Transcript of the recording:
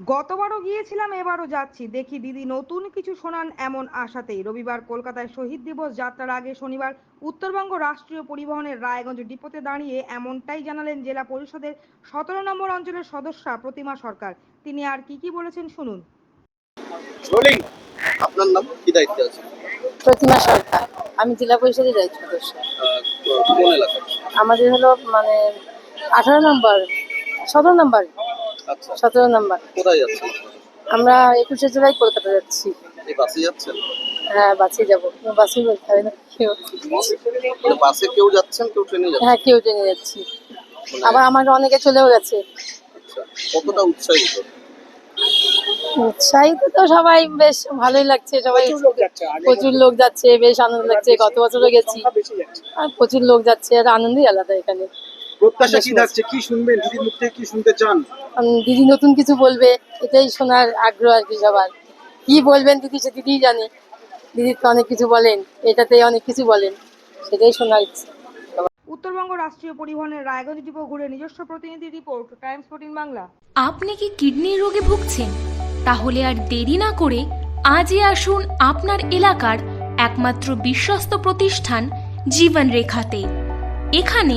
গতবারও গিয়েছিলাম এবারও যাচ্ছি। দেখি দিদি নতুন কিছু শোনান এমন আশাতেই। রবিবার কলকাতায় শহীদ দিবস যাত্রার আগে শনিবার উত্তরবঙ্গ রাষ্ট্রীয় পরিবহনের রায়গঞ্জ ডিপোতে দাঁড়িয়ে এমনটাই জানালেন জেলা পরিষদের সতেরো নম্বর অঞ্চলের সদস্যা প্রতিমা সরকার। তিনি আর কি কি বলেছেন শুনুন। আপনার নাম কি দায়িত্বে আছে প্রতিমা সরকার। আমি জেলা পরিষদের দায়িত্ব সদস্য আহ, কোন এলাকা আমাদের হলো মানে আঠারো নম্বর সতেরো নম্বর। সতেরো নম্বর। কোথায় যাচ্ছেন? আমরা একুশে জুলাই কলকাতা যাচ্ছি। এই বাসে যাচ্ছেন? হ্যাঁ বাসে যাব। বাসে বলতে হবে না কেউ। মানে বাসে কেউ যাচ্ছেন কেউ ট্রেনে যাচ্ছেন? হ্যাঁ কেউ ট্রেনে যাচ্ছি। মানে, আবার আমার অনেকে চলেও গেছে। আচ্ছা কতটা উৎসাহিত? উৎসাহিত তো সবাই বেশ ভালোই লাগছে সবাই। প্রচুর লোক যাচ্ছে বেশ আনন্দ লাগছে গত বছরও গেছি। আর প্রচুর লোক যাচ্ছে আর আনন্দই আলাদা এখানে। প্রত্যাশা কি থাকছে? কি শুনবেন? দিদির মুখ থেকে কি শুনতে চান? দিদি নতুন কিছু বলবে এটাই শোনার আগ্রহ আর কি সবার। কি বলবেন দিদি সে দিদিই জানে। দিদি তো অনেক কিছু বলেন এটাতে অনেক কিছু বলেন সেটাই শোনার ইচ্ছে। উত্তরবঙ্গ রাষ্ট্রীয় পরিবহনের রায়গঞ্জ ডিপো ঘুরে নিজস্ব প্রতিনিধি রিপোর্ট টাইমস ফোর্টিন বাংলা। আপনি কি কিডনির রোগে ভুগছেন? তাহলে আর দেরি না করে আজই আসুন আপনার এলাকার একমাত্র বিশ্বস্ত প্রতিষ্ঠান জীবন রেখাতে এখানে